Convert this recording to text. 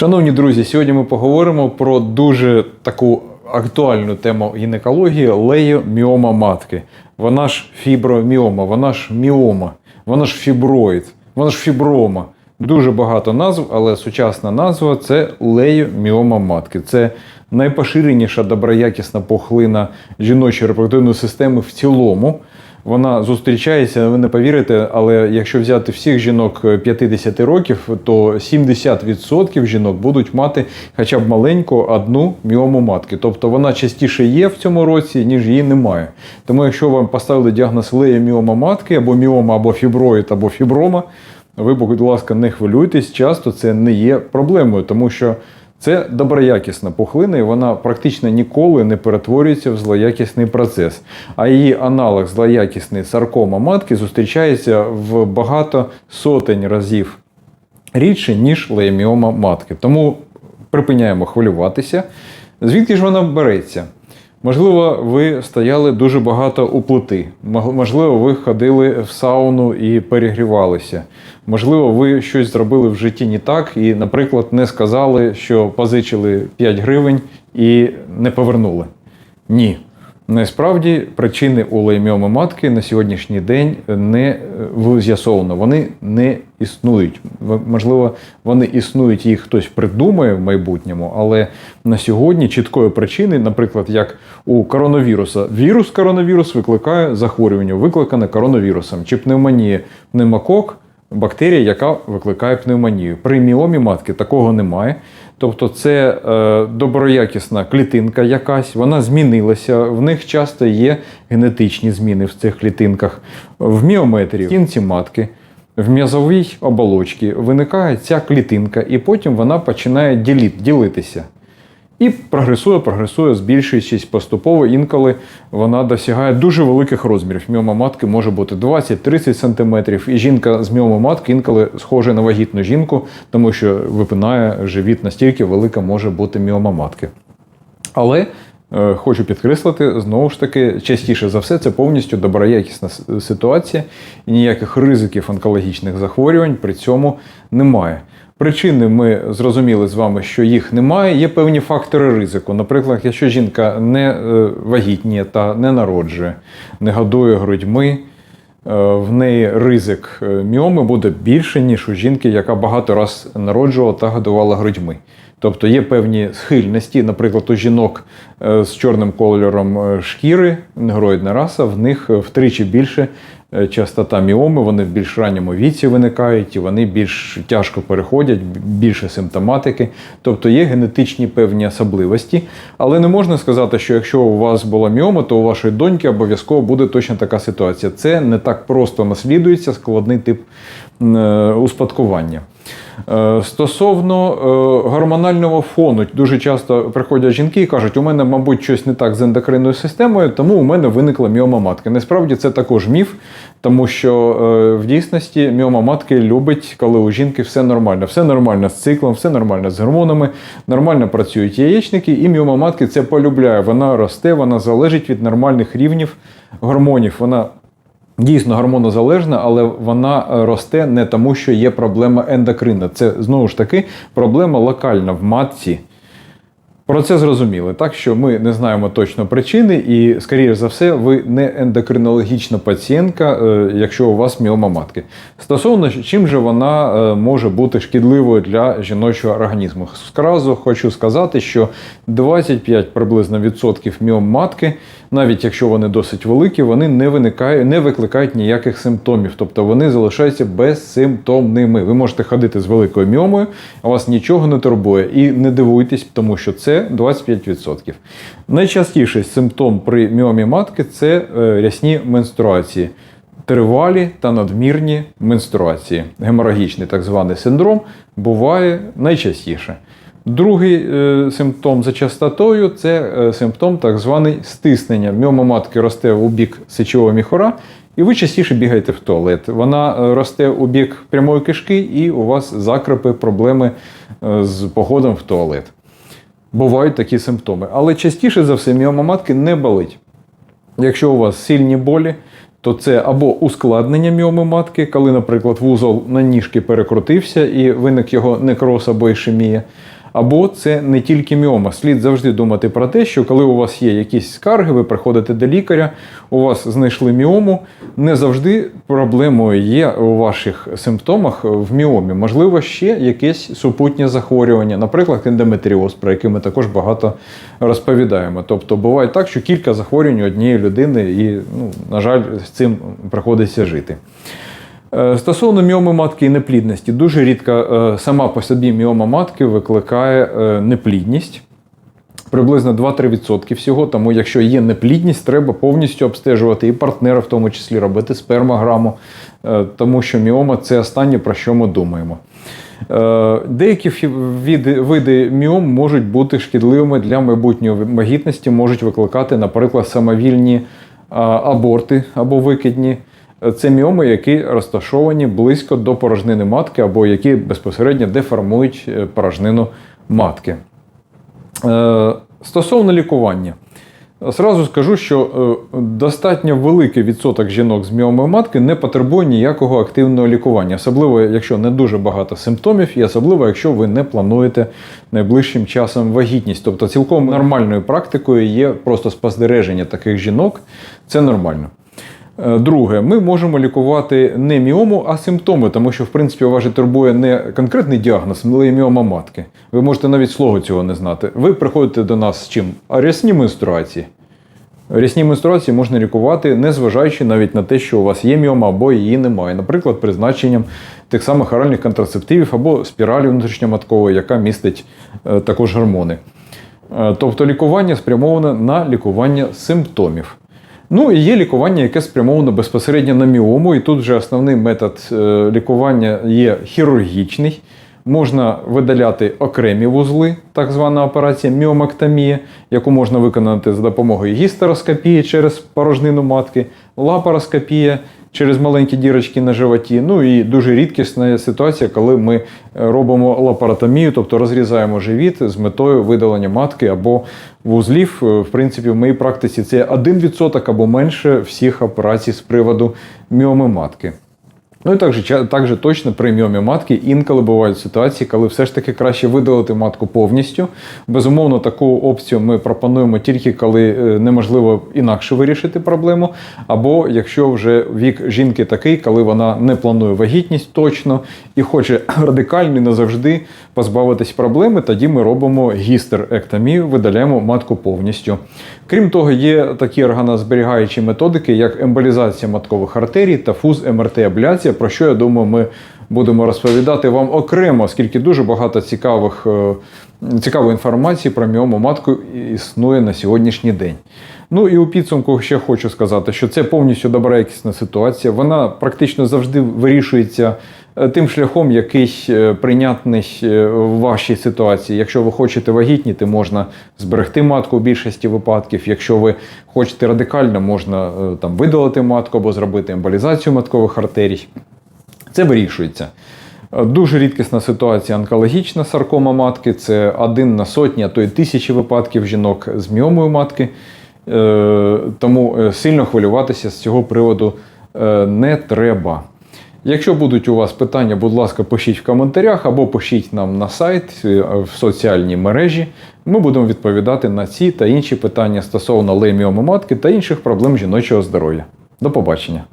Шановні друзі, сьогодні ми поговоримо про дуже таку актуальну тему гінекології леєміома матки. Вона ж фіброміома, вона ж міома, вона ж фіброїд, вона ж фіброма. Дуже багато назв, але сучасна назва це леєміома матки. Це найпоширеніша доброякісна пухлина жіночої репродуктивної системи в цілому. Вона зустрічається, ви не повірите, але якщо взяти всіх жінок 50 років, то 70% жінок будуть мати хоча б маленьку одну міому матки. Тобто вона частіше є в цьому році, ніж її немає. Тому якщо вам поставили діагноз лея міома матки, або міома, або фіброїд, або фіброма, ви, будь ласка, не хвилюйтесь, часто це не є проблемою, тому що це доброякісна пухлина, і вона практично ніколи не перетворюється в злоякісний процес. А її аналог злоякісний саркома матки зустрічається в багато сотень разів рідше, ніж леєміома матки. Тому припиняємо хвилюватися. Звідки ж вона береться? Можливо, ви стояли дуже багато у плити. Можливо, ви ходили в сауну і перегрівалися. Можливо, ви щось зробили в житті не так і, наприклад, не сказали, що позичили 5 гривень і не повернули. Ні. Насправді причини у лейміоми матки на сьогоднішній день не е, з'ясовано. Вони не існують. Можливо, вони існують, їх хтось придумає в майбутньому, але на сьогодні чіткої причини, наприклад, як у коронавіруса, вірус коронавірус викликає захворювання, викликане коронавірусом, чи пневмонія, пневмокок, бактерія, яка викликає пневмонію. При міомі матки такого немає. Тобто це е, доброякісна клітинка якась, вона змінилася. В них часто є генетичні зміни в цих клітинках. В міометрі, в кінці матки, в м'язовій оболочці виникає ця клітинка, і потім вона починає ділі- ділитися. І прогресує, прогресує, збільшуючись поступово. Інколи вона досягає дуже великих розмірів. Міома матки може бути 20-30 см. І жінка з міома матки інколи схожа на вагітну жінку, тому що випинає живіт настільки велика може бути міома матки. Але е, хочу підкреслити, знову ж таки, частіше за все, це повністю доброякісна ситуація, і ніяких ризиків онкологічних захворювань при цьому немає. Причини ми зрозуміли з вами, що їх немає. Є певні фактори ризику. Наприклад, якщо жінка не е, вагітніє та не народжує, не годує грудьми, е, в неї ризик е, міоми буде більше, ніж у жінки, яка багато раз народжувала та годувала грудьми. Тобто є певні схильності, наприклад, у жінок з чорним кольором шкіри, негроїдна раса, в них втричі більше частота міоми, вони в більш ранньому віці виникають, і вони більш тяжко переходять, більше симптоматики. Тобто є генетичні певні особливості. Але не можна сказати, що якщо у вас була міома, то у вашої доньки обов'язково буде точно така ситуація. Це не так просто наслідується складний тип е, успадкування. Е, Стосовно е, гормонального фону, дуже часто приходять жінки і кажуть, у мене, мабуть, щось не так з ендокринною системою, тому у мене виникла міома матки. Насправді це також міф, тому що е, в дійсності міома матки любить, коли у жінки все нормально. Все нормально з циклом, все нормально з гормонами, нормально працюють яєчники, і міома матки це полюбляє. Вона росте, вона залежить від нормальних рівнів гормонів. Вона дійсно гормонозалежна, але вона е, росте не тому, що є проблема ендокринна. Це знову ж таки проблема локальна в матці. Про це зрозуміли, так що ми не знаємо точно причини, і, скоріше за все, ви не ендокринологічна пацієнтка, е, якщо у вас міома матки. Стосовно чим же вона е, може бути шкідливою для жіночого організму. Зразу хочу сказати, що 25 приблизно відсотків міом матки, навіть якщо вони досить великі, вони не виникають, не викликають ніяких симптомів, тобто вони залишаються безсимптомними. Ви можете ходити з великою міомою, а вас нічого не турбує. І не дивуйтесь, тому що це 25%. Найчастіший симптом при міомі матки це е, рясні менструації. Тривалі та надмірні менструації. Геморагічний так званий синдром буває найчастіше. Другий е, симптом за частотою це е, симптом так званий стиснення. Міома матки росте у бік сечового міхура, і ви частіше бігаєте в туалет. Вона е, росте у бік прямої кишки, і у вас закрепи, проблеми е, з походом в туалет. Бувають такі симптоми. Але частіше за все міома матки не болить. Якщо у вас сильні болі, то це або ускладнення міоми матки, коли, наприклад, вузол на ніжки перекрутився і виник його некроз або ішемія. Або це не тільки міома. Слід завжди думати про те, що коли у вас є якісь скарги, ви приходите до лікаря, у вас знайшли міому. Не завжди проблемою є у ваших симптомах в міомі. Можливо, ще якесь супутнє захворювання, наприклад, ендометріоз, про який ми також багато розповідаємо. Тобто буває так, що кілька захворювань однієї людини, і, ну, на жаль, з цим приходиться жити. Е, Стосовно міоми матки і неплідності, дуже рідко е, сама по собі міома матки викликає е, неплідність. Приблизно 2-3% всього, тому якщо є неплідність, треба повністю обстежувати і партнера, в тому числі робити спермограму, тому що міома це останнє, про що ми думаємо. Деякі види міом можуть бути шкідливими для майбутньої вагітності, можуть викликати, наприклад, самовільні аборти або викидні. Це міоми, які розташовані близько до порожнини матки, або які безпосередньо деформують е, порожнину матки. Е, Стосовно лікування, зразу скажу, що е, достатньо великий відсоток жінок з міомою матки не потребує ніякого активного лікування, особливо якщо не дуже багато симптомів, і особливо якщо ви не плануєте найближчим часом вагітність. Тобто цілком нормальною практикою є просто спостереження таких жінок. Це нормально. Е, Друге, ми можемо лікувати не міому, а симптоми, тому що, в принципі, вас же турбує не конкретний діагноз, але міома матки. Ви можете навіть слова цього не знати. Ви приходите до нас з чим? А рясні менструації. Рясні менструації можна лікувати, незважаючи навіть на те, що у вас є міома або її немає. Наприклад, призначенням тих самих оральних контрацептивів або спіралі внутрішньоматкової, яка містить е, також гормони. Е, Тобто лікування спрямоване на лікування симптомів. Ну і є лікування, яке спрямовано безпосередньо на міому, і тут вже основний метод е, лікування є хірургічний. Можна видаляти окремі вузли, так звана операція міомактомія, яку можна виконати за допомогою гістероскопії через порожнину матки, лапароскопія через маленькі дірочки на животі. Ну і дуже рідкісна ситуація, коли ми е, робимо лапаротомію, тобто розрізаємо живіт з метою видалення матки або вузлів. Е, В принципі, в моїй практиці це 1% або менше всіх операцій з приводу міоми матки. Ну і також, також точно при міомі матки інколи бувають ситуації, коли все ж таки краще видалити матку повністю. Безумовно, таку опцію ми пропонуємо тільки коли е, неможливо інакше вирішити проблему, або якщо вже вік жінки такий, коли вона не планує вагітність точно і хоче радикально і назавжди позбавитись проблеми, тоді ми робимо гістеректомію, видаляємо матку повністю. Крім того, є такі органозберігаючі методики, як емболізація маткових артерій та фуз-МРТ-абляція, про що я думаю, ми будемо розповідати вам окремо, оскільки дуже багато цікавих, е, цікавої інформації про міому матку існує на сьогоднішній день. Ну і у підсумку ще хочу сказати, що це повністю доброякісна ситуація. Вона практично завжди вирішується тим шляхом, який е, прийнятний е, в вашій ситуації. Якщо ви хочете вагітніти, можна зберегти матку в більшості випадків. Якщо ви хочете радикально, можна е, там видалити матку або зробити емболізацію маткових артерій. Це вирішується. Е, Дуже рідкісна ситуація онкологічна саркома матки. Це один на сотні, а то й тисячі випадків жінок з міомою матки. Е, Тому е, сильно хвилюватися з цього приводу е, не треба. Якщо будуть у вас питання, будь ласка, пишіть в коментарях або пишіть нам на сайт е, в соціальній мережі. Ми будемо відповідати на ці та інші питання стосовно лейміоми матки та інших проблем жіночого здоров'я. До побачення!